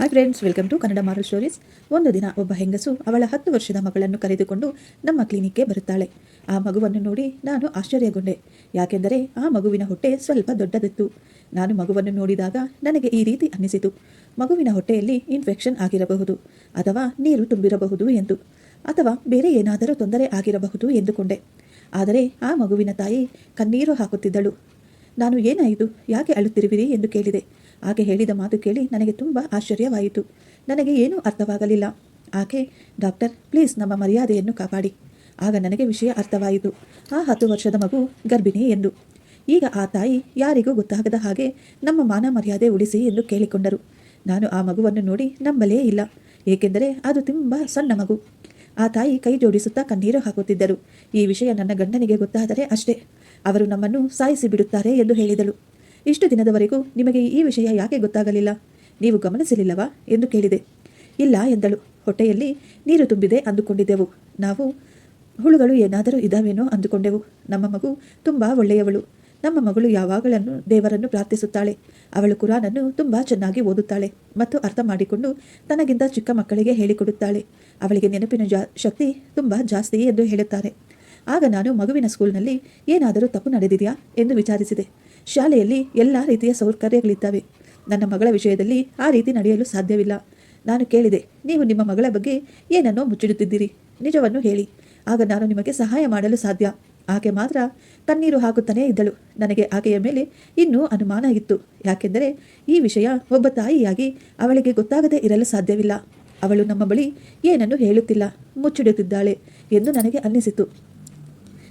Hi friends welcome to Kannada moral stories ಒಂದು ದಿನ ಒಬ್ಬ ಹೆಂಗಸು ಅವಳ ಹತ್ತು ವರ್ಷದ ಮಗಳನ್ನು ಕರೆದುಕೊಂಡು ನಮ್ಮ ಕ್ಲಿನಿಕ್ಗೆ ಬರುತ್ತಾಳೆ. ಆ ಮಗುವನ್ನು ನೋಡಿ ನಾನು ಆಶ್ಚರ್ಯಗೊಂಡೆ. ಯಾಕೆಂದರೆ ಆ ಮಗುವಿನ ಹೊಟ್ಟೆ ಸ್ವಲ್ಪ ದೊಡ್ಡದಿತ್ತು. ನಾನು ಮಗುವನ್ನು ನೋಡಿದಾಗ ನನಗೆ ಈ ರೀತಿ ಅನ್ನಿಸಿತು. ಮಗುವಿನ ಹೊಟ್ಟೆಯಲ್ಲಿ ಇನ್ಫೆಕ್ಷನ್ ಆಗಿರಬಹುದು ಅಥವಾ ನೀರು ತುಂಬಿರಬಹುದು ಎಂದು ಅಥವಾ ಬೇರೆ ಏನಾದರೂ ತೊಂದರೆ ಆಗಿರಬಹುದು ಎಂದುಕೊಂಡೆ. ಆದರೆ ಆ ಮಗುವಿನ ತಾಯಿ ಕಣ್ಣೀರು ಹಾಕುತ್ತಿದ್ದಳು. ನಾನು ಏನಾಯಿತು? ಯಾಕೆ ಅಳುತ್ತಿರುವಿರಿ ಎಂದು ಕೇಳಿದೆ. ಆಕೆ ಹೇಳಿದ ಮಾತು ಕೇಳಿ ನನಗೆ ತುಂಬ ಆಶ್ಚರ್ಯವಾಯಿತು. ನನಗೆ ಏನೂ ಅರ್ಥವಾಗಲಿಲ್ಲ. ಆಕೆ, ಡಾಕ್ಟರ್, ಪ್ಲೀಸ್ ನಮ್ಮ ಮರ್ಯಾದೆಯನ್ನು ಕಾಪಾಡಿ. ಆಗ ನನಗೆ ವಿಷಯ ಅರ್ಥವಾಯಿತು. ಆ ಹತ್ತು ವರ್ಷದ ಮಗು ಗರ್ಭಿಣಿ ಎಂದು. ಈಗ ಆ ತಾಯಿ ಯಾರಿಗೂ ಗೊತ್ತಾಗದ ಹಾಗೆ ನಮ್ಮ ಮಾನ ಮರ್ಯಾದೆ ಉಳಿಸಿ ಎಂದು ಕೇಳಿಕೊಂಡರು. ನಾನು ಆ ಮಗುವನ್ನು ನೋಡಿ ನಂಬಲೇ ಇಲ್ಲ. ಏಕೆಂದರೆ ಅದು ತುಂಬ ಸಣ್ಣ ಮಗು. ಆ ತಾಯಿ ಕೈ ಜೋಡಿಸುತ್ತಾ ಕಣ್ಣೀರು ಹಾಕುತ್ತಿದ್ದರು. ಈ ವಿಷಯ ನನ್ನ ಗಂಡನಿಗೆ ಗೊತ್ತಾದರೆ ಅಷ್ಟೇ. ಅವರು ನಮ್ಮನ್ನು ಸಾಯಿಸಿ ಬಿಡುತ್ತಾರೆ ಎಂದು ಹೇಳಿದಳು. ಇಷ್ಟು ದಿನದವರೆಗೂ ನಿಮಗೆ ಈ ವಿಷಯ ಯಾಕೆ ಗೊತ್ತಾಗಲಿಲ್ಲ? ನೀವು ಗಮನಿಸಲಿಲ್ಲವಾ? ಎಂದು ಕೇಳಿದೆ. ಇಲ್ಲ, ಎಂದಳು. ಹೊಟ್ಟೆಯಲ್ಲಿ ನೀರು ತುಂಬಿದೆ ಅಂದುಕೊಂಡಿದ್ದೆವು. ನಾವು ಹುಳುಗಳು ಏನಾದರೂ ಇದಾವೇನೋ ಅಂದುಕೊಂಡೆವು. ನಮ್ಮ ಮಗು ತುಂಬ ಒಳ್ಳೆಯವಳು. ನಮ್ಮ ಮಗಳು ಯಾವಾಗಲನ್ನು ದೇವರನ್ನು ಪ್ರಾರ್ಥಿಸುತ್ತಾಳೆ. ಅವಳು ಕುರಾನನ್ನು ತುಂಬ ಚೆನ್ನಾಗಿ ಓದುತ್ತಾಳೆ ಮತ್ತು ಅರ್ಥ ಮಾಡಿಕೊಂಡು ತನಗಿಂತ ಚಿಕ್ಕ ಮಕ್ಕಳಿಗೆ ಹೇಳಿಕೊಡುತ್ತಾಳೆ. ಅವಳಿಗೆ ನೆನಪಿನ ಜಾ ಶಕ್ತಿ ತುಂಬ ಜಾಸ್ತಿ ಎಂದು ಹೇಳುತ್ತಾರೆ. ಆಗ ನಾನು ಮಗುವಿನ ಸ್ಕೂಲ್ನಲ್ಲಿ ಏನಾದರೂ ತಪ್ಪು ನಡೆದಿದೆಯಾ ಎಂದು ವಿಚಾರಿಸಿದೆ. ಶಾಲೆಯಲ್ಲಿ ಎಲ್ಲ ರೀತಿಯ ಸೌಕರ್ಯಗಳಿದ್ದಾವೆ. ನನ್ನ ಮಗಳ ವಿಷಯದಲ್ಲಿ ಆ ರೀತಿ ನಡೆಯಲು ಸಾಧ್ಯವಿಲ್ಲ. ನಾನು ಕೇಳಿದೆ, ನೀವು ನಿಮ್ಮ ಮಗಳ ಬಗ್ಗೆ ಏನನ್ನೋ ಮುಚ್ಚಿಡುತ್ತಿದ್ದೀರಿ? ನಿಜವನ್ನು ಹೇಳಿ. ಆಗ ನಾನು ನಿಮಗೆ ಸಹಾಯ ಮಾಡಲು ಸಾಧ್ಯ. ಆಕೆ ಮಾತ್ರ ಕಣ್ಣೀರು ಹಾಕುತ್ತಾನೇ ಇದ್ದಳು. ನನಗೆ ಆಕೆಯ ಮೇಲೆ ಇನ್ನೂ ಅನುಮಾನ ಇತ್ತು. ಯಾಕೆಂದರೆ ಈ ವಿಷಯ ಒಬ್ಬ ತಾಯಿಯಾಗಿ ಅವಳಿಗೆ ಗೊತ್ತಾಗದೇ ಇರಲು ಸಾಧ್ಯವಿಲ್ಲ. ಅವಳು ನಮ್ಮ ಬಳಿ ಏನನ್ನು ಹೇಳುತ್ತಿಲ್ಲ, ಮುಚ್ಚಿಡುತ್ತಿದ್ದಾಳೆ ಎಂದು ನನಗೆ ಅನ್ನಿಸಿತು.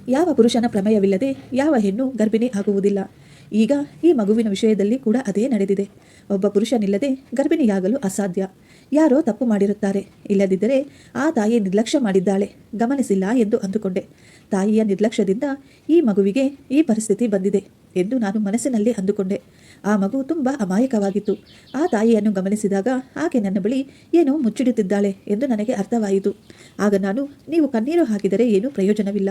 ಯಾವ ಪುರುಷನ ಪ್ರಮೇಯವಿಲ್ಲದೆ ಯಾವ ಹೆಣ್ಣು ಗರ್ಭಿಣಿ ಆಗುವುದಿಲ್ಲ. ಈಗ ಈ ಮಗುವಿನ ವಿಷಯದಲ್ಲಿ ಕೂಡ ಅದೇ ನಡೆದಿದೆ. ಒಬ್ಬ ಪುರುಷನಿಲ್ಲದೆ ಗರ್ಭಿಣಿಯಾಗಲು ಅಸಾಧ್ಯ. ಯಾರೋ ತಪ್ಪು ಮಾಡಿರುತ್ತಾರೆ. ಇಲ್ಲದಿದ್ದರೆ ಆ ತಾಯಿ ನಿರ್ಲಕ್ಷ್ಯ ಮಾಡಿದ್ದಾಳೆ. ಗಮನಿಸಿಲ್ಲ ಎಂದು ಅಂದುಕೊಂಡೆ. ತಾಯಿಯ ನಿರ್ಲಕ್ಷ್ಯದಿಂದ ಈ ಮಗುವಿಗೆ ಈ ಪರಿಸ್ಥಿತಿ ಬಂದಿದೆ ಎಂದು ನಾನು ಮನಸ್ಸಿನಲ್ಲಿ ಅಂದುಕೊಂಡೆ. ಆ ಮಗು ತುಂಬ ಅಮಾಯಕವಾಗಿತ್ತು. ಆ ತಾಯಿಯನ್ನು ಗಮನಿಸಿದಾಗ ಆಕೆ ನನ್ನ ಬಳಿ ಏನೋ ಮುಚ್ಚಿಡುತ್ತಿದ್ದಾಳೆ ಎಂದು ನನಗೆ ಅರ್ಥವಾಯಿತು. ಆಗ ನಾನು, ನೀವು ಕಣ್ಣೀರು ಹಾಕಿದರೆ ಏನೂ ಪ್ರಯೋಜನವಿಲ್ಲ.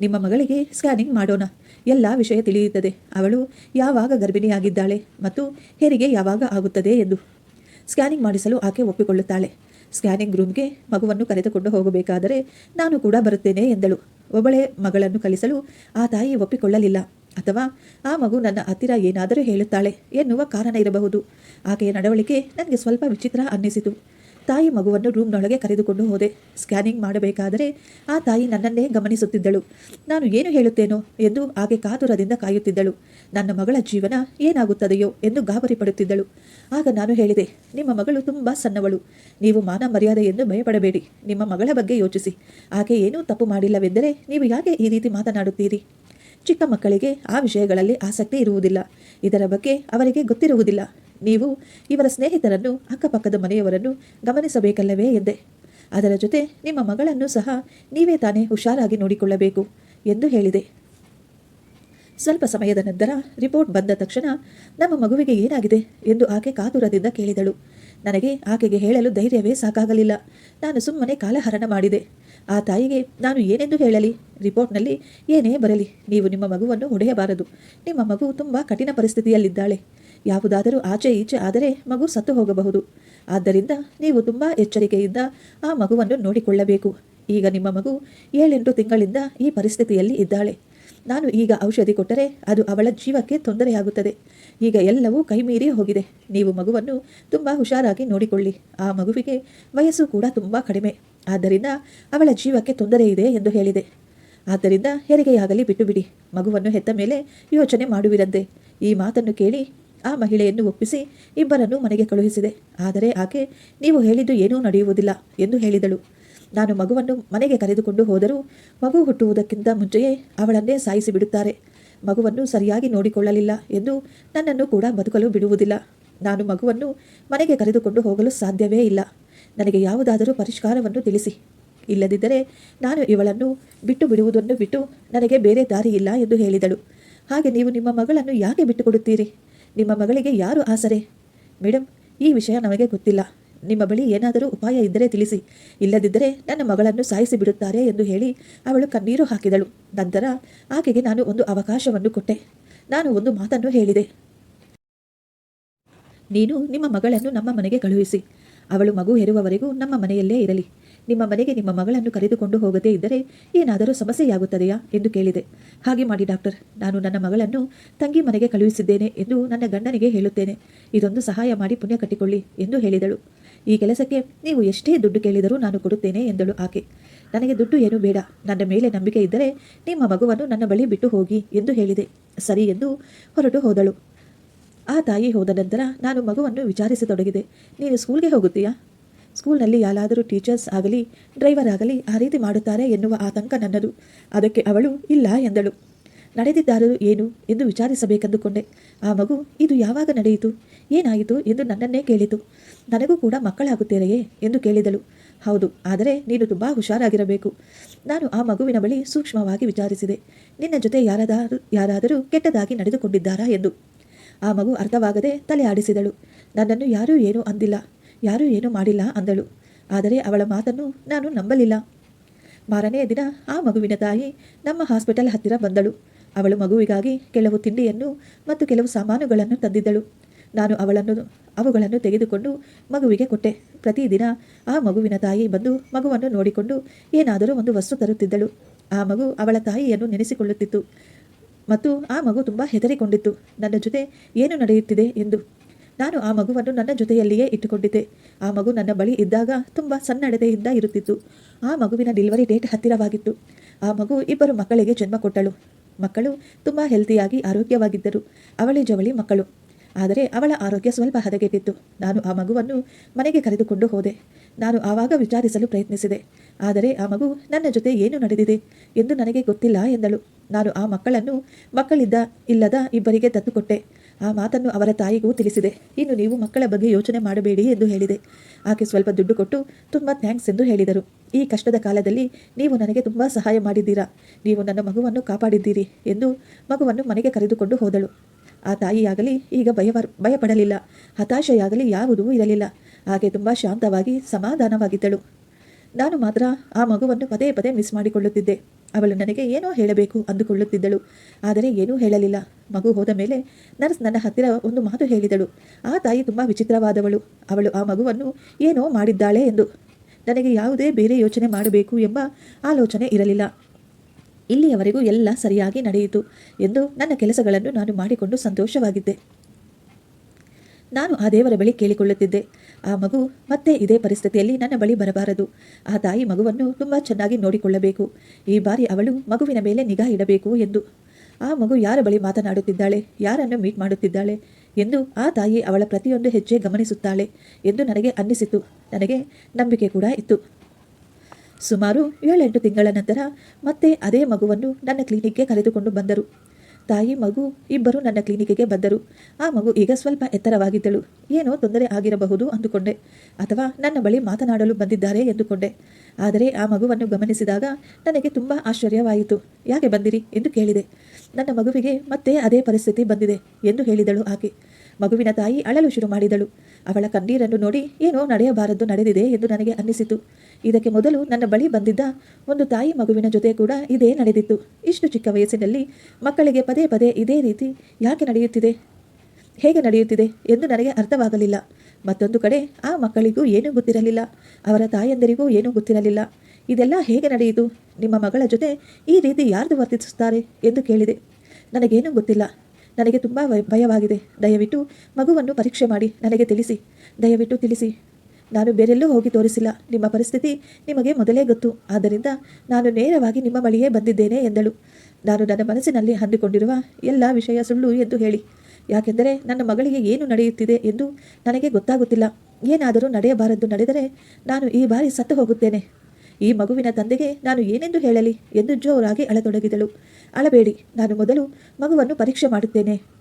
ನಿಮ್ಮ ಮಗಳಿಗೆ ಸ್ಕ್ಯಾನಿಂಗ್ ಮಾಡೋಣ. ಎಲ್ಲ ವಿಷಯ ತಿಳಿಯುತ್ತದೆ. ಅವಳು ಯಾವಾಗ ಗರ್ಭಿಣಿಯಾಗಿದ್ದಾಳೆ ಮತ್ತು ಹೆರಿಗೆ ಯಾವಾಗ ಆಗುತ್ತದೆ ಎಂದು. ಸ್ಕ್ಯಾನಿಂಗ್ ಮಾಡಿಸಲು ಆಕೆ ಒಪ್ಪಿಕೊಳ್ಳುತ್ತಾಳೆ. ಸ್ಕ್ಯಾನಿಂಗ್ ರೂಮ್ಗೆ ಮಗುವನ್ನು ಕರೆದುಕೊಂಡು ಹೋಗಬೇಕಾದರೆ ನಾನು ಕೂಡ ಬರುತ್ತೇನೆ ಎಂದಳು. ಒಬ್ಬಳೆ ಮಗಳನ್ನು ಕಲಿಸಲು ಆ ತಾಯಿ ಒಪ್ಪಿಕೊಳ್ಳಲಿಲ್ಲ. ಅಥವಾ ಆ ಮಗು ನನ್ನ ಹತ್ತಿರ ಏನಾದರೂ ಹೇಳುತ್ತಾಳೆ ಎನ್ನುವ ಕಾರಣ ಇರಬಹುದು. ಆಕೆಯ ನಡವಳಿಕೆ ನನಗೆ ಸ್ವಲ್ಪ ವಿಚಿತ್ರ ಅನ್ನಿಸಿತು. ತಾಯಿ ಮಗುವನ್ನು ರೂಮ್ನೊಳಗೆ ಕರೆದುಕೊಂಡು ಹೋದೆ. ಸ್ಕ್ಯಾನಿಂಗ್ ಮಾಡಬೇಕಾದರೆ ಆ ತಾಯಿ ನನ್ನನ್ನೇ ಗಮನಿಸುತ್ತಿದ್ದಳು. ನಾನು ಏನು ಹೇಳುತ್ತೇನೋ ಎಂದು ಆಕೆ ಕಾತುರದಿಂದ ಕಾಯುತ್ತಿದ್ದಳು. ನನ್ನ ಮಗಳ ಜೀವನ ಏನಾಗುತ್ತದೆಯೋ ಎಂದು ಗಾಬರಿ ಪಡುತ್ತಿದ್ದಳು ಆಗ ನಾನು ಹೇಳಿದೆ, ನಿಮ್ಮ ಮಗಳು ತುಂಬ ಸಣ್ಣವಳು. ನೀವು ಮಾನ ಮರ್ಯಾದೆ ಎಂದು ಭಯಪಡಬೇಡಿ. ನಿಮ್ಮ ಮಗಳ ಬಗ್ಗೆ ಯೋಚಿಸಿ. ಆಕೆ ಏನೂ ತಪ್ಪು ಮಾಡಿಲ್ಲವೆಂದರೆ ನೀವು ಯಾಕೆ ಈ ರೀತಿ ಮಾತನಾಡುತ್ತೀರಿ? ಚಿಕ್ಕ ಮಕ್ಕಳಿಗೆ ಆ ವಿಷಯಗಳಲ್ಲಿ ಆಸಕ್ತಿ ಇರುವುದಿಲ್ಲ. ಇದರ ಬಗ್ಗೆ ಅವರಿಗೆ ಗೊತ್ತಿರುವುದಿಲ್ಲ. ನೀವು ಇವರ ಸ್ನೇಹಿತರನ್ನು, ಅಕ್ಕಪಕ್ಕದ ಮನೆಯವರನ್ನು ಗಮನಿಸಬೇಕಲ್ಲವೇ ಎಂದೆ. ಅದರ ಜೊತೆ ನಿಮ್ಮ ಮಗಳನ್ನು ಸಹ ನೀವೇ ತಾನೇ ಹುಷಾರಾಗಿ ನೋಡಿಕೊಳ್ಳಬೇಕು ಎಂದು ಹೇಳಿದೆ. ಸ್ವಲ್ಪ ಸಮಯದ ನಂತರ ರಿಪೋರ್ಟ್ ಬಂದ ತಕ್ಷಣ ನಮ್ಮ ಮಗುವಿಗೆ ಏನಾಗಿದೆ ಎಂದು ಆಕೆ ಕಾತುರದಿಂದ ಕೇಳಿದಳು. ನನಗೆ ಆಕೆಗೆ ಹೇಳಲು ಧೈರ್ಯವೇ ಸಾಕಾಗಲಿಲ್ಲ. ನಾನು ಸುಮ್ಮನೆ ಕಾಲಹರಣ ಮಾಡಿದೆ. ಆ ತಾಯಿಗೆ ನಾನು ಏನೆಂದು ಹೇಳಲಿ? ರಿಪೋರ್ಟ್ನಲ್ಲಿ ಏನೇ ಬರಲಿ, ನೀವು ನಿಮ್ಮ ಮಗುವನ್ನು ಹೊಡೆಯಬಾರದು. ನಿಮ್ಮ ಮಗು ತುಂಬ ಕಠಿಣ ಪರಿಸ್ಥಿತಿಯಲ್ಲಿದ್ದಾಳೆ. ಯಾವುದಾದರೂ ಆಚೆ ಈಚೆ ಆದರೆ ಮಗು ಸತ್ತು ಹೋಗಬಹುದು. ಆದ್ದರಿಂದ ನೀವು ತುಂಬ ಎಚ್ಚರಿಕೆಯಿಂದ ಆ ಮಗುವನ್ನು ನೋಡಿಕೊಳ್ಳಬೇಕು. ಈಗ ನಿಮ್ಮ ಮಗು ಏಳೆಂಟು ತಿಂಗಳಿಂದ ಈ ಪರಿಸ್ಥಿತಿಯಲ್ಲಿ ಇದ್ದಾಳೆ. ನಾನು ಈಗ ಔಷಧಿ ಕೊಟ್ಟರೆ ಅದು ಅವಳ ಜೀವಕ್ಕೆ ತೊಂದರೆಯಾಗುತ್ತದೆ. ಈಗ ಎಲ್ಲವೂ ಕೈಮೀರಿ ಹೋಗಿದೆ. ನೀವು ಮಗುವನ್ನು ತುಂಬ ಹುಷಾರಾಗಿ ನೋಡಿಕೊಳ್ಳಿ. ಆ ಮಗುವಿಗೆ ವಯಸ್ಸು ಕೂಡ ತುಂಬ ಕಡಿಮೆ. ಆದ್ದರಿಂದ ಅವಳ ಜೀವಕ್ಕೆ ತೊಂದರೆ ಇದೆ ಎಂದು ಹೇಳಿದೆ. ಆದ್ದರಿಂದ ಹೆರಿಗೆಯಾಗಲಿ ಬಿಟ್ಟುಬಿಡಿ. ಮಗುವನ್ನು ಹೆತ್ತ ಮೇಲೆ ಯೋಚನೆ ಮಾಡುವಿರಂತೆ. ಈ ಮಾತನ್ನು ಕೇಳಿ ಆ ಮಹಿಳೆಯನ್ನು ಒಪ್ಪಿಸಿ ಇಬ್ಬರನ್ನು ಮನೆಗೆ ಕಳುಹಿಸಿದೆ. ಆದರೆ ಆಕೆ, ನೀವು ಹೇಳಿದ್ದು ಏನೂ ನಡೆಯುವುದಿಲ್ಲ ಎಂದು ಹೇಳಿದಳು. ನಾನು ಮಗುವನ್ನು ಮನೆಗೆ ಕರೆದುಕೊಂಡು ಹೋದರೂ ಮಗು ಹುಟ್ಟುವುದಕ್ಕಿಂತ ಮುಂಚೆಯೇ ಅವಳನ್ನೇ ಸಾಯಿಸಿ ಬಿಡುತ್ತಾರೆ. ಮಗುವನ್ನು ಸರಿಯಾಗಿ ನೋಡಿಕೊಳ್ಳಲಿಲ್ಲ ಎಂದು ನನ್ನನ್ನು ಕೂಡ ಬದುಕಲು ಬಿಡುವುದಿಲ್ಲ. ನಾನು ಮಗುವನ್ನು ಮನೆಗೆ ಕರೆದುಕೊಂಡು ಹೋಗಲು ಸಾಧ್ಯವೇ ಇಲ್ಲ. ನನಗೆ ಯಾವುದಾದರೂ ಪರಿಷ್ಕಾರವನ್ನು ತಿಳಿಸಿ. ಇಲ್ಲದಿದ್ದರೆ ನಾನು ಇವಳನ್ನು ಬಿಟ್ಟು ಬಿಡುವುದನ್ನು ಬಿಟ್ಟು ನನಗೆ ಬೇರೆ ದಾರಿ ಇಲ್ಲ ಎಂದು ಹೇಳಿದಳು. ಹಾಗೆ ನೀವು ನಿಮ್ಮ ಮಗಳನ್ನು ಯಾಕೆ ಬಿಟ್ಟುಕೊಡುತ್ತೀರಿ? ನಿಮ್ಮ ಮಗಳಿಗೆ ಯಾರು ಆಸರೆ? ಮೇಡಮ್ ಈ ವಿಷಯ ನಮಗೆ ಗೊತ್ತಿಲ್ಲ. ನಿಮ್ಮ ಬಳಿ ಏನಾದರೂ ಉಪಾಯ ಇದ್ದರೆ ತಿಳಿಸಿ. ಇಲ್ಲದಿದ್ದರೆ ನನ್ನ ಮಗಳನ್ನು ಸಾಯಿಸಿ ಬಿಡುತ್ತಾರೆ ಎಂದು ಹೇಳಿ ಅವಳು ಕಣ್ಣೀರು ಹಾಕಿದಳು. ನಂತರ ಆಕೆಗೆ ನಾನು ಒಂದು ಅವಕಾಶವನ್ನು ಕೊಟ್ಟೆ. ನಾನು ಒಂದು ಮಾತನ್ನು ಹೇಳಿದೆ. ನೀನು ನಿಮ್ಮ ಮಗಳನ್ನು ನಮ್ಮ ಮನೆಗೆ ಕಳುಹಿಸಿ. ಅವಳು ಮಗು ಹೆರುವವರೆಗೂ ನಮ್ಮ ಮನೆಯಲ್ಲೇ ಇರಲಿ. ನಿಮ್ಮ ಮನೆಗೆ ನಿಮ್ಮ ಮಗಳನ್ನು ಕರೆದುಕೊಂಡು ಹೋಗದೇ ಇದ್ದರೆ ಏನಾದರೂ ಸಮಸ್ಯೆಯಾಗುತ್ತದೆಯಾ ಎಂದು ಕೇಳಿದೆ. ಹಾಗೆ ಮಾಡಿ ಡಾಕ್ಟರ್, ನಾನು ನನ್ನ ಮಗಳನ್ನು ತಂಗಿ ಮನೆಗೆ ಕಳುಹಿಸಿದ್ದೇನೆ ಎಂದು ನನ್ನ ಗಂಡನಿಗೆ ಹೇಳುತ್ತೇನೆ. ಇದೊಂದು ಸಹಾಯ ಮಾಡಿ ಪುಣ್ಯ ಕಟ್ಟಿಕೊಳ್ಳಿ ಎಂದು ಹೇಳಿದಳು. ಈ ಕೆಲಸಕ್ಕೆ ನೀವು ಎಷ್ಟೇ ದುಡ್ಡು ಕೇಳಿದರೂ ನಾನು ಕೊಡುತ್ತೇನೆ ಎಂದಳು ಆಕೆ. ನನಗೆ ದುಡ್ಡು ಏನು ಬೇಡ. ನನ್ನ ಮೇಲೆ ನಂಬಿಕೆ ಇದ್ದರೆ ನಿಮ್ಮ ಮಗುವನ್ನು ನನ್ನ ಬಳಿ ಬಿಟ್ಟು ಹೋಗಿ ಎಂದು ಹೇಳಿದೆ. ಸರಿ ಎಂದು ಹೊರಟು ಹೋದಳು. ಆ ತಾಯಿ ಹೋದ ನಂತರ ನಾನು ಮಗುವನ್ನು ವಿಚಾರಿಸತೊಡಗಿದೆ. ನೀನು ಸ್ಕೂಲ್ಗೆ ಹೋಗುತ್ತೀಯಾ? ಸ್ಕೂಲ್ನಲ್ಲಿ ಯಾರಾದರೂ ಟೀಚರ್ಸ್ ಆಗಲಿ, ಡ್ರೈವರ್ ಆಗಲಿ ಆ ರೀತಿ ಮಾಡುತ್ತಾರೆ ಎನ್ನುವ ಆತಂಕ ನನ್ನದು. ಅದಕ್ಕೆ ಅವಳು, ಇಲ್ಲ ಎಂದಳು. ನಡೆದಿದ್ದಾರರು ಏನು ಎಂದು ವಿಚಾರಿಸಬೇಕೆಂದುಕೊಂಡೆ. ಆ ಮಗು, ಇದು ಯಾವಾಗ ನಡೆಯಿತು? ಏನಾಯಿತು ಎಂದು ನನ್ನನ್ನೇ ಕೇಳಿತು. ನನಗೂ ಕೂಡ ಮಕ್ಕಳಾಗುತ್ತೇರೆಯೇ ಎಂದು ಕೇಳಿದಳು. ಹೌದು, ಆದರೆ ನೀನು ತುಂಬ ಹುಷಾರಾಗಿರಬೇಕು. ನಾನು ಆ ಮಗುವಿನ ಬಳಿ ಸೂಕ್ಷ್ಮವಾಗಿ ವಿಚಾರಿಸಿದೆ. ನಿನ್ನ ಜೊತೆ ಯಾರಾದರೂ ಯಾರಾದರೂ ಕೆಟ್ಟದಾಗಿ ನಡೆದುಕೊಂಡಿದ್ದಾರಾ ಎಂದು. ಆ ಮಗು ಅರ್ಥವಾಗದೆ ತಲೆ ಆಡಿಸಿದಳು. ನನ್ನನ್ನು ಯಾರೂ ಏನೂ ಅಂದಿಲ್ಲ. ಯಾರೂ ಏನೂ ಮಾಡಿಲ್ಲ ಅಂದಳು. ಆದರೆ ಅವಳ ಮಾತನ್ನು ನಾನು ನಂಬಲಿಲ್ಲ. ಮಾರನೆಯ ದಿನ ಆ ಮಗುವಿನ ತಾಯಿ ನಮ್ಮ ಹಾಸ್ಪಿಟಲ್ ಹತ್ತಿರ ಬಂದಳು. ಅವಳು ಮಗುವಿಗಾಗಿ ಕೆಲವು ತಿಂಡಿಯನ್ನು ಮತ್ತು ಕೆಲವು ಸಾಮಾನುಗಳನ್ನು ತಂದಿದ್ದಳು. ನಾನು ಅವಳನ್ನು, ಅವುಗಳನ್ನು ತೆಗೆದುಕೊಂಡು ಮಗುವಿಗೆ ಕೊಟ್ಟೆ. ಪ್ರತಿದಿನ ಆ ಮಗುವಿನ ತಾಯಿ ಬಂದು ಮಗುವನ್ನು ನೋಡಿಕೊಂಡು ಏನಾದರೂ ಒಂದು ವಸ್ತು ತರುತ್ತಿದ್ದಳು. ಆ ಮಗು ಅವಳ ತಾಯಿಯನ್ನು ನೆನೆಸಿಕೊಳ್ಳುತ್ತಿತ್ತು. ಮತ್ತು ಆ ಮಗು ತುಂಬ ಹೆದರಿಕೊಂಡಿತ್ತು. ನನ್ನ ಜೊತೆ ಏನು ನಡೆಯುತ್ತಿದೆ ಎಂದು. ನಾನು ಆ ಮಗುವನ್ನು ನನ್ನ ಜೊತೆಯಲ್ಲಿಯೇ ಇಟ್ಟುಕೊಂಡಿದ್ದೆ. ಆ ಮಗು ನನ್ನ ಬಳಿ ಇದ್ದಾಗ ತುಂಬ ಸನ್ನಡತೆಯಿಂದ ಇರುತ್ತಿತ್ತು. ಆ ಮಗುವಿನ ಡೆಲಿವರಿ ಡೇಟ್ ಹತ್ತಿರವಾಗಿತ್ತು. ಆ ಮಗು ಇಬ್ಬರು ಮಕ್ಕಳಿಗೆ ಜನ್ಮ ಕೊಟ್ಟಳು. ಮಕ್ಕಳು ತುಂಬ ಹೆಲ್ತಿಯಾಗಿ ಆರೋಗ್ಯವಾಗಿದ್ದರು. ಅವಳಿ ಜವಳಿ ಮಕ್ಕಳು. ಆದರೆ ಅವಳ ಆರೋಗ್ಯ ಸ್ವಲ್ಪ ಹದಗೆಟ್ಟಿತ್ತು. ನಾನು ಆ ಮಗುವನ್ನು ಮನೆಗೆ ಕರೆದುಕೊಂಡು ಹೋದೆ. ನಾನು ಆವಾಗ ವಿಚಾರಿಸಲು ಪ್ರಯತ್ನಿಸಿದೆ. ಆದರೆ ಆ ಮಗು ನನ್ನ ಜೊತೆ ಏನು ನಡೆದಿದೆ ಎಂದು ನನಗೆ ಗೊತ್ತಿಲ್ಲ ಎಂದಳು. ನಾನು ಆ ಮಕ್ಕಳನ್ನು ಮಕ್ಕಳಿದ್ದ ಇಲ್ಲದ ಇಬ್ಬರಿಗೆ ತಂದುಕೊಟ್ಟೆ. ಆ ಮಾತನ್ನು ಅವರ ತಾಯಿಗೂ ತಿಳಿಸಿದೆ. ಇನ್ನು ನೀವು ಮಕ್ಕಳ ಬಗ್ಗೆ ಯೋಚನೆ ಮಾಡಬೇಡಿ ಎಂದು ಹೇಳಿದೆ. ಆಕೆ ಸ್ವಲ್ಪ ದುಡ್ಡು ಕೊಟ್ಟು ತುಂಬ ಥ್ಯಾಂಕ್ಸ್ ಎಂದು ಹೇಳಿದರು. ಈ ಕಷ್ಟದ ಕಾಲದಲ್ಲಿ ನೀವು ನನಗೆ ತುಂಬ ಸಹಾಯ ಮಾಡಿದ್ದೀರಾ. ನೀವು ನನ್ನ ಮಗುವನ್ನು ಕಾಪಾಡಿದ್ದೀರಿ ಎಂದು ಮಗುವನ್ನು ಮನೆಗೆ ಕರೆದುಕೊಂಡು ಹೋದಳು. ಆ ತಾಯಿಯಾಗಲಿ ಈಗ ಭಯವ, ಭಯಪಡಲಿಲ್ಲ. ಹತಾಶೆಯಾಗಲಿ ಯಾವುದೂ ಇರಲಿಲ್ಲ. ಹಾಗೆ ತುಂಬ ಶಾಂತವಾಗಿ, ಸಮಾಧಾನವಾಗಿದ್ದಳು. ನಾನು ಮಾತ್ರ ಆ ಮಗುವನ್ನು ಪದೇ ಪದೇ ಮಿಸ್ ಮಾಡಿಕೊಳ್ಳುತ್ತಿದ್ದೆ. ಅವಳು ನನಗೆ ಏನೋ ಹೇಳಬೇಕು ಅಂದುಕೊಳ್ಳುತ್ತಿದ್ದಳು. ಆದರೆ ಏನೂ ಹೇಳಲಿಲ್ಲ. ಮಗು ಹೋದ ಮೇಲೆ ನರ್ಸ್ ನನ್ನ ಹತ್ತಿರ ಒಂದು ಮಾತು ಹೇಳಿದಳು. ಆ ತಾಯಿ ತುಂಬ ವಿಚಿತ್ರವಾದವಳು. ಅವಳು ಆ ಮಗುವನ್ನು ಏನೋ ಮಾಡಿದ್ದಾಳೆ ಎಂದು. ನನಗೆ ಯಾವುದೇ ಬೇರೆ ಯೋಚನೆ ಮಾಡಬೇಕು ಎಂಬ ಆಲೋಚನೆ ಇರಲಿಲ್ಲ. ಇಲ್ಲಿಯವರೆಗೂ ಎಲ್ಲ ಸರಿಯಾಗಿ ನಡೆಯಿತು ಎಂದು ನನ್ನ ಕೆಲಸಗಳನ್ನು ನಾನು ಮಾಡಿಕೊಂಡು ಸಂತೋಷವಾಗಿದ್ದೆ. ನಾನು ಆ ದೇವರ ಬಳಿ ಕೇಳಿಕೊಳ್ಳುತ್ತಿದ್ದೆ. ಆ ಮಗು ಮತ್ತೆ ಇದೇ ಪರಿಸ್ಥಿತಿಯಲ್ಲಿ ನನ್ನ ಬಳಿ ಬರಬಾರದು. ಆ ತಾಯಿ ಮಗುವನ್ನು ತುಂಬ ಚೆನ್ನಾಗಿ ನೋಡಿಕೊಳ್ಳಬೇಕು. ಈ ಬಾರಿ ಅವಳು ಮಗುವಿನ ಮೇಲೆ ನಿಗಾ ಇಡಬೇಕು ಎಂದು. ಆ ಮಗು ಯಾರ ಬಳಿ ಮಾತನಾಡುತ್ತಿದ್ದಾಳೆ? ಯಾರನ್ನು ಮೀಟ್ ಮಾಡುತ್ತಿದ್ದಾಳೆ? ಎಂದು ಆ ತಾಯಿ ಅವಳ ಪ್ರತಿಯೊಂದು ಹೆಜ್ಜೆ ಗಮನಿಸುತ್ತಾಳೆ ಎಂದು ನನಗೆ ಅನ್ನಿಸಿತು. ನನಗೆ ನಂಬಿಕೆ ಕೂಡ ಇತ್ತು. ಸುಮಾರು ಏಳೆಂಟು ತಿಂಗಳ ನಂತರ ಮತ್ತೆ ಅದೇ ಮಗುವನ್ನು ನನ್ನ ಕ್ಲಿನಿಕ್ಗೆ ಕರೆದುಕೊಂಡು ಬಂದರು. ತಾಯಿ ಮಗು ಇಬ್ಬರು ನನ್ನ ಕ್ಲಿನಿಕ್ಗೆ ಬಂದರು. ಆ ಮಗು ಈಗ ಸ್ವಲ್ಪ ಎತ್ತರವಾಗಿದ್ದಳು. ಏನೋ ತೊಂದರೆ ಆಗಿರಬಹುದು ಅಂದುಕೊಂಡೆ. ಅಥವಾ ನನ್ನ ಬಳಿ ಮಾತನಾಡಲು ಬಂದಿದ್ದಾರೆ ಎಂದುಕೊಂಡೆ. ಆದರೆ ಆ ಮಗುವನ್ನು ಗಮನಿಸಿದಾಗ ನನಗೆ ತುಂಬ ಆಶ್ಚರ್ಯವಾಯಿತು. ಯಾಕೆ ಬಂದಿರಿ ಎಂದು ಕೇಳಿದೆ. ನನ್ನ ಮಗುವಿಗೆ ಮತ್ತೆ ಅದೇ ಪರಿಸ್ಥಿತಿ ಬಂದಿದೆ ಎಂದು ಹೇಳಿದಳು ಆಕೆ. ಮಗುವಿನ ತಾಯಿ ಅಳಲು ಶುರು ಮಾಡಿದಳು. ಅವಳ ಕಣ್ಣೀರನ್ನು ನೋಡಿ, ಏನೋ ನಡೆಯಬಾರದು, ನಡೆದಿದೆ ಎಂದು ನನಗೆ ಅನ್ನಿಸಿತು. ಇದಕ್ಕೆ ಮೊದಲು ನನ್ನ ಬಳಿ ಬಂದಿದ್ದ ಒಂದು ತಾಯಿ ಮಗುವಿನ ಜೊತೆ ಕೂಡ ಇದೇ ನಡೆದಿತ್ತು. ಇಷ್ಟು ಚಿಕ್ಕ ವಯಸ್ಸಿನಲ್ಲಿ ಮಕ್ಕಳಿಗೆ ಪದೇ ಪದೇ ಇದೇ ರೀತಿ ಯಾಕೆ ನಡೆಯುತ್ತಿದೆ? ಹೇಗೆ ನಡೆಯುತ್ತಿದೆ ಎಂದು ನನಗೆ ಅರ್ಥವಾಗಲಿಲ್ಲ. ಮತ್ತೊಂದು ಕಡೆ ಆ ಮಕ್ಕಳಿಗೂ ಏನೂ ಗೊತ್ತಿರಲಿಲ್ಲ. ಅವರ ತಾಯಂದರಿಗೂ ಏನೂ ಗೊತ್ತಿರಲಿಲ್ಲ. ಇದೆಲ್ಲ ಹೇಗೆ ನಡೆಯಿತು? ನಿಮ್ಮ ಮಗಳ ಜೊತೆ ಈ ರೀತಿ ಯಾರ್ದು ವರ್ತಿಸುತ್ತಾರೆ? ಎಂದು ಕೇಳಿದೆ. ನನಗೇನೂ ಗೊತ್ತಿಲ್ಲ. ನನಗೆ ತುಂಬ ಭಯ- ಭಯವಾಗಿದೆ. ದಯವಿಟ್ಟು ಮಗುವನ್ನು ಪರೀಕ್ಷೆ ಮಾಡಿ ನನಗೆ ತಿಳಿಸಿ. ದಯವಿಟ್ಟು ತಿಳಿಸಿ. ನಾನು ಬೇರೆಲ್ಲೂ ಹೋಗಿ ತೋರಿಸಿಲ್ಲ. ನಿಮ್ಮ ಪರಿಸ್ಥಿತಿ ನಿಮಗೆ ಮೊದಲೇ ಗೊತ್ತು. ಆದ್ದರಿಂದ ನಾನು ನೇರವಾಗಿ ನಿಮ್ಮ ಬಳಿಯೇ ಬಂದಿದ್ದೇನೆ ಎಂದಳು. ನಾನು ನನ್ನ ಮನಸ್ಸಿನಲ್ಲಿ ಹಂದಿಕೊಂಡಿರುವ ಎಲ್ಲ ವಿಷಯ ಸುಳ್ಳು ಎಂದು ಹೇಳಿ. ಯಾಕೆಂದರೆ ನನ್ನ ಮಗಳಿಗೆ ಏನು ನಡೆಯುತ್ತಿದೆ ಎಂದು ನನಗೆ ಗೊತ್ತಾಗುತ್ತಿಲ್ಲ. ಏನಾದರೂ ನಡೆಯಬಾರದ್ದು ನಡೆದರೆ ನಾನು ಈ ಬಾರಿ ಸತ್ತು ಹೋಗುತ್ತೇನೆ. ಈ ಮಗುವಿನ ತಂದೆಗೆ ನಾನು ಏನೆಂದು ಹೇಳಲಿ? ಎಂದು ಜೋರಾಗಿ ಅಳತೊಡಗಿದಳು. ಅಳಬೇಡಿ, ನಾನು ಮೊದಲು ಮಗುವನ್ನು ಪರೀಕ್ಷೆ ಮಾಡುತ್ತೇನೆ.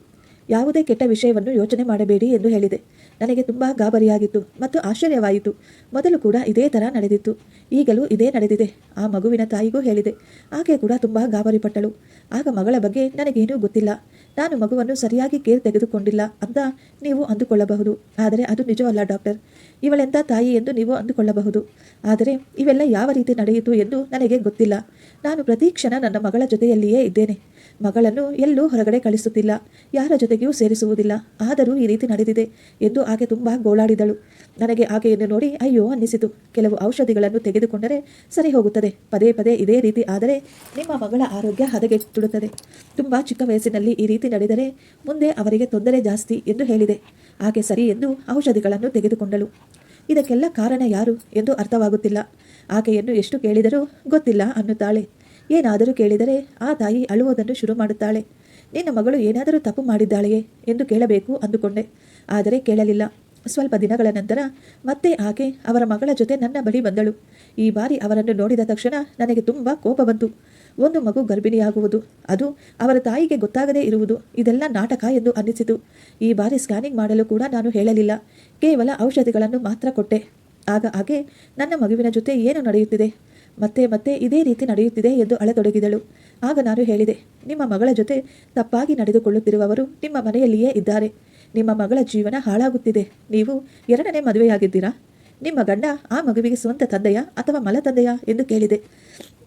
ಯಾವುದೇ ಕೆಟ್ಟ ವಿಷಯವನ್ನು ಯೋಚನೆ ಮಾಡಬೇಡಿ ಎಂದು ಹೇಳಿದೆ. ನನಗೆ ತುಂಬ ಗಾಬರಿಯಾಗಿತ್ತು ಮತ್ತು ಆಶ್ಚರ್ಯವಾಯಿತು. ಮೊದಲು ಕೂಡ ಇದೇ ಥರ ನಡೆದಿತ್ತು. ಈಗಲೂ ಇದೇ ನಡೆದಿದೆ, ಆ ಮಗುವಿನ ತಾಯಿಗೂ ಹೇಳಿದೆ. ಆಕೆ ಕೂಡ ತುಂಬ ಗಾಬರಿಪಟ್ಟಳು. ಆಗ ಮಗಳ ಬಗ್ಗೆ ನನಗೇನೂ ಗೊತ್ತಿಲ್ಲ. ನಾನು ಮಗುವನ್ನು ಸರಿಯಾಗಿ ಕೇರ್ ತೆಗೆದುಕೊಂಡಿಲ್ಲ ಅಂತ ನೀವು ಅಂದುಕೊಳ್ಳಬಹುದು. ಆದರೆ ಅದು ನಿಜವಲ್ಲ, ಡಾಕ್ಟರ್. ಇವಳೆಂಥ ತಾಯಿ ಎಂದು ನೀವು ಅಂದುಕೊಳ್ಳಬಹುದು. ಆದರೆ ಇವೆಲ್ಲ ಯಾವ ರೀತಿ ನಡೆಯಿತು ಎಂದು ನನಗೆ ಗೊತ್ತಿಲ್ಲ. ನಾನು ಪ್ರತಿ ಕ್ಷಣ ನನ್ನ ಮಗಳ ಜೊತೆಯಲ್ಲಿಯೇ ಇದ್ದೇನೆ. ಮಗಳನ್ನು ಎಲ್ಲೂ ಹೊರಗಡೆ ಕಳಿಸುತ್ತಿಲ್ಲ. ಯಾರ ಜೊತೆಗೂ ಮನೆಗೂ ಸೇರಿಸುವುದಿಲ್ಲ. ಆದರೂ ಈ ರೀತಿ ನಡೆದಿದೆ ಎಂದು ಆಕೆ ತುಂಬ ಗೋಳಾಡಿದಳು. ನನಗೆ ಆಕೆಯನ್ನು ನೋಡಿ ಅಯ್ಯೋ ಅನ್ನಿಸಿತು. ಕೆಲವು ಔಷಧಿಗಳನ್ನು ತೆಗೆದುಕೊಂಡರೆ ಸರಿ ಹೋಗುತ್ತದೆ. ಪದೇ ಪದೇ ಇದೇ ರೀತಿ ಆದರೆ ನಿಮ್ಮ ಮಗಳ ಆರೋಗ್ಯ ಹದಗೆಟ್ಟುಡುತ್ತದೆ ತುಂಬ ಚಿಕ್ಕ ವಯಸ್ಸಿನಲ್ಲಿ ಈ ರೀತಿ ನಡೆದರೆ ಮುಂದೆ ಅವರಿಗೆ ತೊಂದರೆ ಜಾಸ್ತಿ ಎಂದು ಹೇಳಿದೆ. ಆಕೆ ಸರಿ ಎಂದು ಔಷಧಿಗಳನ್ನು ತೆಗೆದುಕೊಂಡಳು. ಇದಕ್ಕೆಲ್ಲ ಕಾರಣ ಯಾರು ಎಂದು ಅರ್ಥವಾಗುತ್ತಿಲ್ಲ. ಆಕೆಯನ್ನು ಎಷ್ಟು ಕೇಳಿದರೂ ಗೊತ್ತಿಲ್ಲ ಅನ್ನುತ್ತಾಳೆ. ಏನಾದರೂ ಕೇಳಿದರೆ ಆ ತಾಯಿ ಅಳುವುದನ್ನು ಶುರು ಮಾಡುತ್ತಾಳೆ. ನಿನ್ನ ಮಗಳು ಏನಾದರೂ ತಪ್ಪು ಮಾಡಿದ್ದಾಳೆಯೇ ಎಂದು ಕೇಳಬೇಕು ಅಂದುಕೊಂಡೆ. ಆದರೆ ಕೇಳಲಿಲ್ಲ. ಸ್ವಲ್ಪ ದಿನಗಳ ನಂತರ ಮತ್ತೆ ಆಕೆ ಅವರ ಮಗಳ ಜೊತೆ ನನ್ನ ಬಳಿ ಬಂದಳು. ಈ ಬಾರಿ ಅವರನ್ನು ನೋಡಿದ ತಕ್ಷಣ ನನಗೆ ತುಂಬ ಕೋಪ ಬಂತು. ಒಂದು ಮಗು ಗರ್ಭಿಣಿಯಾಗುವುದು, ಅದು ಅವರ ತಾಯಿಗೆ ಗೊತ್ತಾಗದೇ ಇರುವುದು, ಇದೆಲ್ಲ ನಾಟಕ ಎಂದು ಅನ್ನಿಸಿತು. ಈ ಬಾರಿ ಸ್ಕ್ಯಾನಿಂಗ್ ಮಾಡಲು ಕೂಡ ನಾನು ಹೇಳಲಿಲ್ಲ. ಕೇವಲ ಔಷಧಿಗಳನ್ನು ಮಾತ್ರ ಕೊಟ್ಟೆ. ಆಗ ಆಕೆ, ನನ್ನ ಮಗುವಿನ ಜೊತೆ ಏನು ನಡೆಯುತ್ತಿದೆ? ಮತ್ತೆ ಮತ್ತೆ ಇದೇ ರೀತಿ ನಡೆಯುತ್ತಿದೆ ಎಂದು ಅಳತೊಡಗಿದಳು. ಆಗ ನಾನು ಹೇಳಿದೆ, ನಿಮ್ಮ ಮಗಳ ಜೊತೆ ತಪ್ಪಾಗಿ ನಡೆದುಕೊಳ್ಳುತ್ತಿರುವವರು ನಿಮ್ಮ ಮನೆಯಲ್ಲಿಯೇ ಇದ್ದಾರೆ. ನಿಮ್ಮ ಮಗಳ ಜೀವನ ಹಾಳಾಗುತ್ತಿದೆ. ನೀವು ಎರಡನೇ ಮದುವೆಯಾಗಿದ್ದೀರಾ? ನಿಮ್ಮ ಗಂಡ ಆ ಮಗುವಿಗೆ ಸ್ವಂತ ತಂದೆಯ ಅಥವಾ ಮಲ ತಂದೆಯಾ ಎಂದು ಕೇಳಿದೆ.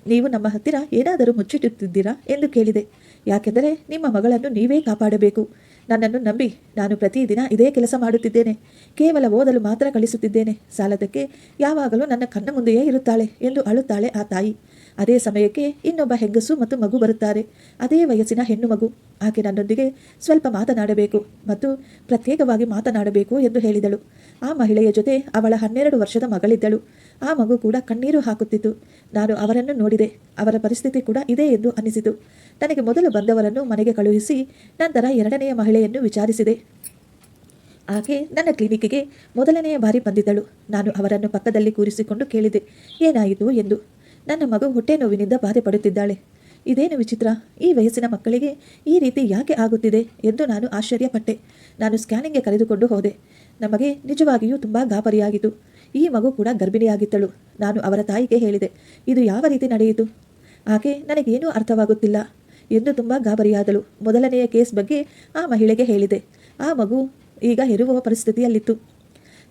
ನೀವು ನಮ್ಮ ಹತ್ತಿರ ಏನಾದರೂ ಮುಚ್ಚಿಟ್ಟುತ್ತಿದ್ದೀರಾ ಎಂದು ಕೇಳಿದೆ. ಯಾಕೆಂದರೆ ನಿಮ್ಮ ಮಗಳನ್ನು ನೀವೇ ಕಾಪಾಡಬೇಕು. ನನ್ನನ್ನು ನಂಬಿ ನಾನು ಪ್ರತಿದಿನ ಇದೇ ಕೆಲಸ ಮಾಡುತ್ತಿದ್ದೇನೆ. ಕೇವಲ ಓದಲು ಮಾತ್ರ ಕಳಿಸುತ್ತಿದ್ದೇನೆ ಸಾಲದಕ್ಕೆ ಯಾವಾಗಲೂ ನನ್ನ ಕಣ್ಣ ಮುಂದೆಯೇ ಇರುತ್ತಾಳೆ ಎಂದು ಅಳುತ್ತಾಳೆ ಆ ತಾಯಿ. ಅದೇ ಸಮಯಕ್ಕೆ ಇನ್ನೊಬ್ಬ ಹೆಂಗಸು ಮತ್ತು ಮಗು ಬರುತ್ತಾರೆ. ಅದೇ ವಯಸ್ಸಿನ ಹೆಣ್ಣು ಮಗು. ಆಕೆ ನನ್ನೊಂದಿಗೆ ಸ್ವಲ್ಪ ಮಾತನಾಡಬೇಕು ಮತ್ತು ಪ್ರತ್ಯೇಕವಾಗಿ ಮಾತನಾಡಬೇಕು ಎಂದು ಹೇಳಿದಳು. ಆ ಮಹಿಳೆಯ ಜೊತೆ ಅವಳ ಹನ್ನೆರಡು ವರ್ಷದ ಮಗಳಿದ್ದಳು. ಆ ಮಗು ಕೂಡ ಕಣ್ಣೀರು ಹಾಕುತ್ತಿತ್ತು. ನಾನು ಅವರನ್ನು ನೋಡಿದೆ. ಅವರ ಪರಿಸ್ಥಿತಿ ಕೂಡ ಇದೆ ಎಂದು ಅನಿಸಿತು ನನಗೆ ಮೊದಲು ಬಂದವರನ್ನು ಮನೆಗೆ ಕಳುಹಿಸಿ ನಂತರ ಎರಡನೆಯ ಮಹಿಳೆಯನ್ನು ವಿಚಾರಿಸಿದೆ. ಆಕೆ ನನ್ನ ಕ್ಲಿನಿಕ್ಗೆ ಮೊದಲನೆಯ ಬಾರಿ ಬಂದಿದ್ದಳು. ನಾನು ಅವರನ್ನು ಪಕ್ಕದಲ್ಲಿ ಕೂರಿಸಿಕೊಂಡು ಕೇಳಿದೆ. ಏನಾಯಿತು ಎಂದು. ನನ್ನ ಮಗು ಹೊಟ್ಟೆ ನೋವಿನಿಂದ ಬಾಧೆ ಪಡುತ್ತಿದ್ದಾಳೆ. ಇದೇನು ವಿಚಿತ್ರ? ಈ ವಯಸ್ಸಿನ ಮಕ್ಕಳಿಗೆ ಈ ರೀತಿ ಯಾಕೆ ಆಗುತ್ತಿದೆ ಎಂದು ನಾನು ಆಶ್ಚರ್ಯಪಟ್ಟೆ. ನಾನು ಸ್ಕ್ಯಾನಿಂಗ್ಗೆ ಕರೆದುಕೊಂಡು ಹೋದೆ. ನಮಗೆ ನಿಜವಾಗಿಯೂ ತುಂಬ ಗಾಬರಿಯಾಗಿತ್ತು. ಈ ಮಗು ಕೂಡ ಗರ್ಭಿಣಿಯಾಗಿದ್ದಳು. ನಾನು ಅವರ ತಾಯಿಗೆ ಹೇಳಿದೆ, ಇದು ಯಾವ ರೀತಿ ನಡೆಯಿತು? ಆಕೆ ನನಗೇನೂ ಅರ್ಥವಾಗುತ್ತಿಲ್ಲ ಎಂದು ತುಂಬ ಗಾಬರಿಯಾದಳು. ಮೊದಲನೆಯ ಕೇಸ್ ಬಗ್ಗೆ ಆ ಮಹಿಳೆಗೆ ಹೇಳಿದೆ. ಆ ಮಗು ಈಗ ಹೆರುವ ಪರಿಸ್ಥಿತಿಯಲ್ಲಿತ್ತು.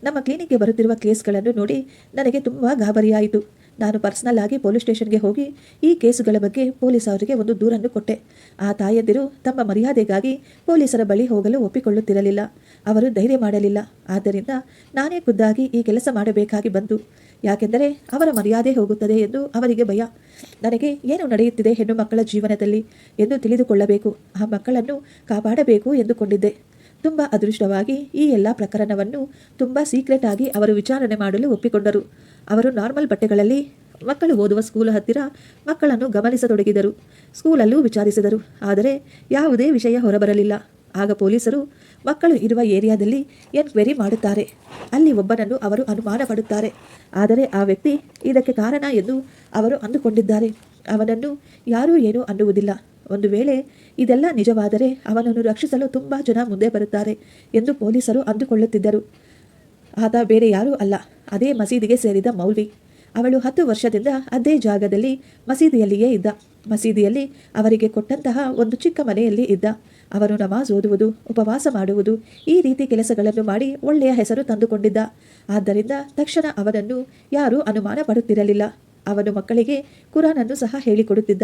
ನಮ್ಮ ಕ್ಲಿನಿಕ್ಗೆ ಬರುತ್ತಿರುವ ಕೇಸ್ಗಳನ್ನು ನೋಡಿ ನನಗೆ ತುಂಬ ಗಾಬರಿಯಾಯಿತು. ನಾನು ಪರ್ಸನಲ್ ಆಗಿ ಪೊಲೀಸ್ ಸ್ಟೇಷನ್ಗೆ ಹೋಗಿ ಈ ಕೇಸುಗಳ ಬಗ್ಗೆ ಪೊಲೀಸ್ ಅವರಿಗೆ ಒಂದು ದೂರನ್ನು ಕೊಟ್ಟೆ. ಆ ತಾಯಂದಿರು ತಮ್ಮ ಮರ್ಯಾದೆಗಾಗಿ ಪೊಲೀಸರ ಬಳಿ ಹೋಗಲು ಒಪ್ಪಿಕೊಳ್ಳುತ್ತಿರಲಿಲ್ಲ. ಅವರು ಧೈರ್ಯ ಮಾಡಲಿಲ್ಲ. ಆದ್ದರಿಂದ ನಾನೇ ಖುದ್ದಾಗಿ ಈ ಕೆಲಸ ಮಾಡಬೇಕಾಗಿ ಬಂತು ಯಾಕೆಂದರೆ ಅವರ ಮರ್ಯಾದೆ ಹೋಗುತ್ತದೆ ಎಂದು ಅವರಿಗೆ ಭಯ. ನನಗೆ ಏನು ನಡೆಯುತ್ತಿದೆ ಹೆಣ್ಣು ಮಕ್ಕಳ ಜೀವನದಲ್ಲಿ ಎಂದು ತಿಳಿದುಕೊಳ್ಳಬೇಕು. ಆ ಮಕ್ಕಳನ್ನು ಕಾಪಾಡಬೇಕು ಎಂದುಕೊಂಡಿದ್ದೆ. ತುಂಬ ಅದೃಷ್ಟವಾಗಿ ಈ ಎಲ್ಲ ಪ್ರಕರಣವನ್ನು ತುಂಬ ಸೀಕ್ರೆಟ್ ಆಗಿ ಅವರು ವಿಚಾರಣೆ ಮಾಡಲು ಒಪ್ಪಿಕೊಂಡರು. ಅವರು ನಾರ್ಮಲ್ ಬಟ್ಟೆಗಳಲ್ಲಿ ಮಕ್ಕಳು ಓದುವ ಸ್ಕೂಲ್ ಹತ್ತಿರ ಮಕ್ಕಳನ್ನು ಗಮನಿಸತೊಡಗಿದರು. ಸ್ಕೂಲಲ್ಲೂ ವಿಚಾರಿಸಿದರು. ಆದರೆ ಯಾವುದೇ ವಿಷಯ ಹೊರಬರಲಿಲ್ಲ. ಆಗ ಪೊಲೀಸರು, ಮಕ್ಕಳು ಇರುವ ಏರಿಯಾದಲ್ಲಿ ಎನ್ಕ್ವೈರಿ ಮಾಡುತ್ತಾರೆ. ಅಲ್ಲಿ ಒಬ್ಬನನ್ನು ಅವರು ಅನುಮಾನ ಪಡುತ್ತಾರೆ ಆದರೆ ಆ ವ್ಯಕ್ತಿ ಇದಕ್ಕೆ ಕಾರಣ ಎಂದು ಅವರು ಅಂದುಕೊಂಡಿದ್ದಾರೆ. ಅವನನ್ನು ಯಾರೂ ಏನೂ ಅನ್ನುವುದಿಲ್ಲ. ಒಂದು ವೇಳೆ ಇದೆಲ್ಲ ನಿಜವಾದರೆ ಅವನನ್ನು ರಕ್ಷಿಸಲು ತುಂಬ ಜನ ಮುಂದೆ ಬರುತ್ತಾರೆ ಎಂದು ಪೊಲೀಸರು ಅಂದುಕೊಳ್ಳುತ್ತಿದ್ದರು. ಆತ ಬೇರೆ ಯಾರೂ ಅಲ್ಲ, ಅದೇ ಮಸೀದಿಗೆ ಸೇರಿದ ಮೌಲ್ವಿ. ಅವಳು ಹತ್ತು ವರ್ಷದಿಂದ ಅದೇ ಜಾಗದಲ್ಲಿ ಮಸೀದಿಯಲ್ಲಿಯೇ ಇದ್ದ. ಮಸೀದಿಯಲ್ಲಿ ಅವರಿಗೆ ಕೊಟ್ಟಂತಹ ಒಂದು ಚಿಕ್ಕ ಮನೆಯಲ್ಲಿ ಇದ್ದ. ಅವರು ನಮಾಜ್ ಓದುವುದು, ಉಪವಾಸ ಮಾಡುವುದು, ಈ ರೀತಿ ಕೆಲಸಗಳನ್ನು ಮಾಡಿ ಒಳ್ಳೆಯ ಹೆಸರು ತಂದುಕೊಂಡಿದ್ದ. ಆದ್ದರಿಂದ ತಕ್ಷಣ ಅವನನ್ನು ಯಾರೂ ಅನುಮಾನ ಪಡುತ್ತಿರಲಿಲ್ಲ ಅವನು ಮಕ್ಕಳಿಗೆ ಕುರಾನನ್ನು ಸಹ ಹೇಳಿಕೊಡುತ್ತಿದ್ದ.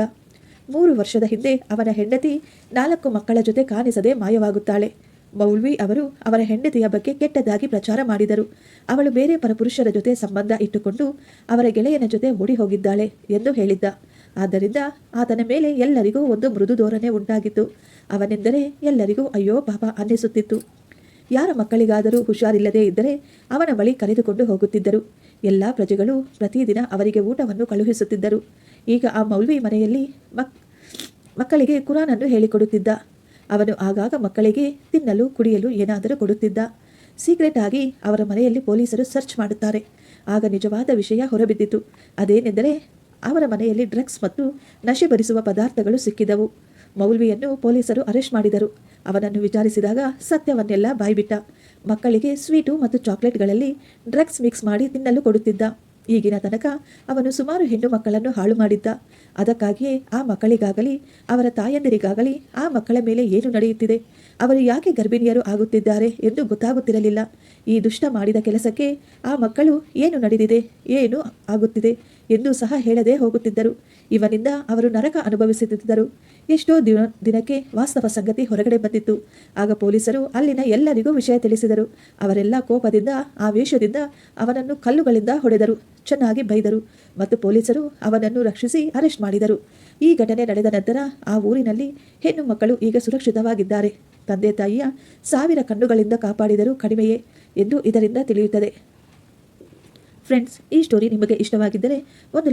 ಮೂರು ವರ್ಷದ ಹಿಂದೆ ಅವನ ಹೆಂಡತಿ ನಾಲ್ಕು ಮಕ್ಕಳ ಜೊತೆ ಕಾಣಿಸದೆ ಮಾಯವಾಗುತ್ತಾಳೆ. ಮೌಲ್ವಿ ಅವರು ಅವರ ಹೆಂಡತಿಯ ಬಗ್ಗೆ ಕೆಟ್ಟದಾಗಿ ಪ್ರಚಾರ ಮಾಡಿದರು. ಅವಳು ಬೇರೆ ಪರಪುರುಷರ ಜೊತೆ ಸಂಬಂಧ ಇಟ್ಟುಕೊಂಡು ಅವರ ಗೆಳೆಯನ ಜೊತೆ ಓಡಿ ಹೋಗಿದ್ದಾಳೆ ಎಂದು ಹೇಳಿದ್ದ. ಆದ್ದರಿಂದ ಆತನ ಮೇಲೆ ಎಲ್ಲರಿಗೂ ಒಂದು ಮೃದು ಧೋರಣೆ ಉಂಟಾಗಿತ್ತು. ಅವನೆಂದರೆ ಎಲ್ಲರಿಗೂ ಅಯ್ಯೋ ಪಾಪ ಅನ್ನಿಸುತ್ತಿತ್ತು. ಯಾರ ಮಕ್ಕಳಿಗಾದರೂ ಹುಷಾರಿಲ್ಲದೇ ಇದ್ದರೆ ಅವನ ಬಳಿ ಕರೆದುಕೊಂಡು ಹೋಗುತ್ತಿದ್ದರು. ಎಲ್ಲ ಪ್ರಜೆಗಳು ಪ್ರತಿದಿನ ಅವರಿಗೆ ಊಟವನ್ನು ಕಳುಹಿಸುತ್ತಿದ್ದರು. ಈಗ ಆ ಮೌಲ್ವಿ ಮನೆಯಲ್ಲಿ ಮಕ್, ಮಕ್ಕಳಿಗೆ ಕುರಾನನ್ನು ಹೇಳಿಕೊಡುತ್ತಿದ್ದ. ಅವನು ಆಗಾಗ ಮಕ್ಕಳಿಗೆ ತಿನ್ನಲು, ಕುಡಿಯಲು ಏನಾದರೂ ಕೊಡುತ್ತಿದ್ದ. ಸೀಕ್ರೆಟ್ ಆಗಿ ಅವರ ಮನೆಯಲ್ಲಿ ಪೊಲೀಸರು ಸರ್ಚ್ ಮಾಡುತ್ತಾರೆ. ಆಗ ನಿಜವಾದ ವಿಷಯ ಹೊರಬಿದ್ದಿತು. ಅದೇನೆಂದರೆ, ಅವರ ಮನೆಯಲ್ಲಿ ಡ್ರಗ್ಸ್ ಮತ್ತು ನಶೆ ಪದಾರ್ಥಗಳು ಸಿಕ್ಕಿದವು. ಮೌಲ್ವಿಯನ್ನು ಪೊಲೀಸರು ಅರೆಸ್ಟ್ ಮಾಡಿದರು. ಅವನನ್ನು ವಿಚಾರಿಸಿದಾಗ ಸತ್ಯವನ್ನೆಲ್ಲ ಬಾಯ್ಬಿಟ್ಟ. ಮಕ್ಕಳಿಗೆ ಸ್ವೀಟು ಮತ್ತು ಚಾಕ್ಲೇಟ್ಗಳಲ್ಲಿ ಡ್ರಗ್ಸ್ ಮಿಕ್ಸ್ ಮಾಡಿ ತಿನ್ನಲು ಕೊಡುತ್ತಿದ್ದ. ಈಗಿನ ತನಕ ಅವನು ಸುಮಾರು ಹೆಣ್ಣು ಮಕ್ಕಳನ್ನು ಹಾಳು ಮಾಡಿದ್ದ. ಅದಕ್ಕಾಗಿಯೇ ಆ ಮಕ್ಕಳಿಗಾಗಲಿ, ಅವರ ತಾಯಂದಿರಿಗಾಗಲಿ ಆ ಮಕ್ಕಳ ಮೇಲೆ ಏನು ನಡೆಯುತ್ತಿದೆ? ಅವರು ಯಾಕೆ ಗರ್ಭಿಣಿಯರು ಆಗುತ್ತಿದ್ದಾರೆ ಎಂದು ಗೊತ್ತಾಗುತ್ತಿರಲಿಲ್ಲ. ಈ ದುಷ್ಟ ಮಾಡಿದ ಕೆಲಸಕ್ಕೆ ಆ ಮಕ್ಕಳು ಏನು ನಡೆದಿದೆ, ಏನು ಆಗುತ್ತಿದೆ? ಎಂದು ಸಹ ಹೇಳದೆ ಹೋಗುತ್ತಿದ್ದರು. ಇವನಿಂದ ಅವರು ನರಕ ಅನುಭವಿಸುತ್ತಿದ್ದರು. ಎಷ್ಟೋ ದಿನ, ದಿನಕ್ಕೆ ವಾಸ್ತವ ಸಂಗತಿ ಹೊರಗಡೆ ಬಂದಿತ್ತು. ಆಗ ಪೊಲೀಸರು ಅಲ್ಲಿನ ಎಲ್ಲರಿಗೂ ವಿಷಯ ತಿಳಿಸಿದರು. ಅವರೆಲ್ಲ ಕೋಪದಿಂದ, ಆವೇಶದಿಂದ ಅವನನ್ನು ಕಲ್ಲುಗಳಿಂದ ಹೊಡೆದರು. ಚೆನ್ನಾಗಿ ಬೈದರು. ಮತ್ತು ಪೊಲೀಸರು ಅವನನ್ನು ರಕ್ಷಿಸಿ ಅರೆಸ್ಟ್ ಮಾಡಿದರು. ಈ ಘಟನೆ ನಡೆದ ನಂತರ ಆ ಊರಿನಲ್ಲಿ ಹೆಣ್ಣು ಮಕ್ಕಳು ಈಗ ಸುರಕ್ಷಿತವಾಗಿದ್ದಾರೆ. ತಂದೆ ತಾಯಿಯ ಸಾವಿರ ಕಣ್ಣುಗಳಿಂದ ಕಾಪಾಡಿದರೂ ಕಡಿಮೆಯೇ ಎಂದು ಇದರಿಂದ ತಿಳಿಯುತ್ತದೆ. ಫ್ರೆಂಡ್ಸ್ ಈ ಸ್ಟೋರಿ ನಿಮಗೆ ಇಷ್ಟವಾಗಿದ್ದರೆ ಒಂದು